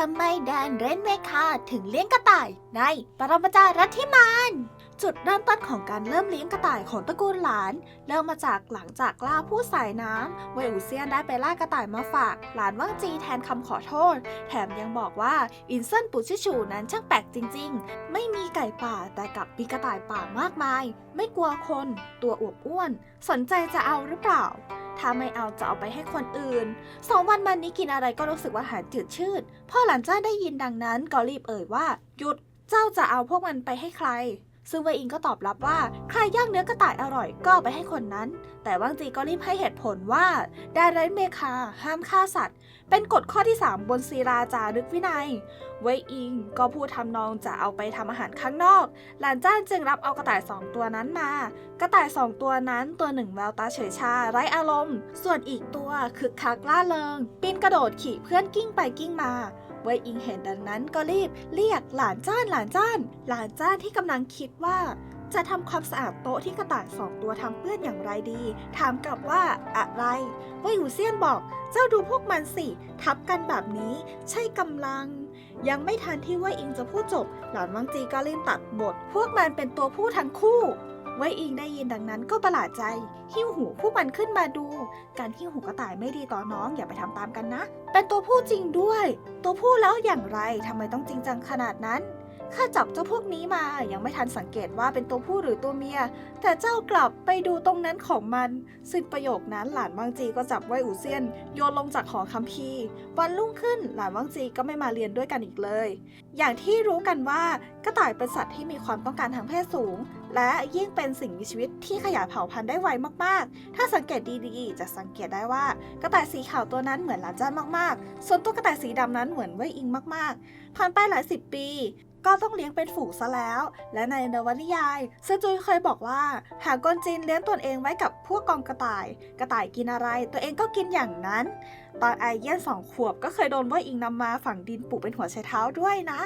ทำไมแดนเรนเมคาถึงเลี้ยงกระต่ายในปรมาจารย์รัฐทิมานจุดเริ่มต้นของการเริ่มเลี้ยงกระต่ายของตระกูลหลาน เริ่มมาจากหลังจากล่าผู้สายน้ำเวอูเซียนได้ไปล่ากระต่ายมาฝาก หลานว่างจีแทนคำขอโทษ แถมยังบอกว่าอินเซนปูชิชูนั้นช่างแปลกจริง ๆ ไม่มีไก่ป่าแต่กลับมีกระต่ายป่ามากมาย ไม่กลัวคน ตัวอวบอ้วน สนใจจะเอาหรือเปล่า ถ้าไม่เอาจะเอาไปให้คนอื่นสองวันมานี้กินอะไรก็รู้สึกว่าอาหารจืดชืดพ่อหลานเจ้าได้ยินดังนั้นก็รีบเอ่ยว่า หยุดเจ้าจะเอาพวกมันไปให้ใคร ซึ่งเวอิงก็ตอบรับว่าใครย่างเนื้อกระต่ายอร่อยก็ไปให้คนนั้น แต่ว่างจีก็รีบให้เหตุผลว่าดารันเมคาห้ามฆ่าสัตว์ เป็นกฎข้อที่ 3 บนศิลาจารึกวินัย เวอิงก็พูดทำนองจะเอาไปทำอาหารข้างนอก หลานจ้านจึงรับเอากระต่ายสองตัวนั้นมา กระต่ายสองตัวนั้นตัวหนึ่งแววตาเฉยชาไร้อารมณ์ ส่วนอีกตัวคึกคักล่าเริง ปีนกระโดดขี่เพื่อนกิ้งไปกิ้งมาเวอิงเห็นดังนั้นก็รีบเรียกหลานจ้านหลานจ้าน หลานจ้านที่กำลังคิดว่าจะทำความสะอาดโต๊ะที่กระต่ายสองตัวทำเปื้อนอย่างไรดี ถามกลับว่าอะไรเวยหูเซียนบอก เจ้าดูพวกมันสิ ทับกันแบบนี้ ใช่กำลัง ยังไม่ทันที่เวยอิงจะพูดจบ หลานวังจีก็รีบตัดบท พวกมันเป็นตัวผู้ทั้งคู่เวยอิงได้ยินดังนั้นก็ประหลาดใจ หิ้วหูพวกมันขึ้นมาดู การหิ้วหูกระต่ายไม่ดีต่อน้องอย่าไปทำตามกันนะ เป็นตัวผู้จริงด้วย ตัวผู้แล้วอย่างไรทำไมต้องจริงจังขนาดนั้น ข้าจับเจ้าพวกนี้มา ยังไม่ทันสังเกตว่าเป็นตัวผู้หรือตัวเมีย แต่เจ้ากลับไปดูตรงนั้นของมัน ซึ่งประโยคนั้นหลานวังจีก็จับไว้อูเซียน โยนลงจากหอคัมภีร์ วันรุ่งขึ้นหลานวังจีก็ไม่มาเรียนด้วยกันอีกเลย อย่างที่รู้กันว่ากระต่ายเป็นสัตว์ที่มีความต้องการทางเพศสูง และยิ่งเป็นสิ่งมีชีวิตที่ขยายเผ่าพันธุ์ได้ไวมากๆ ถ้าสังเกตดีๆ จะสังเกตได้ว่ากระต่ายสีขาวตัวนั้นเหมือนหลานจ้านมากๆ ส่วนตัวกระต่ายสีดำนั้นเหมือนเว่ยอิงมากๆ ผ่านไปหลายสิบปี ก็ต้องเลี้ยงเป็นฝูงซะแล้ว และในนวนิยายเซจุยเคยบอกว่า หากกนจินเลี้ยงตนเองไว้กับพวกกองกระต่าย กระต่ายกินอะไร ตัวเองก็กินอย่างนั้น ตอนไอเยี่ยนสองขวบก็เคยโดนว่าอิงนำมาฝังดินปลูกเป็นหัวไชเท้าด้วยนะ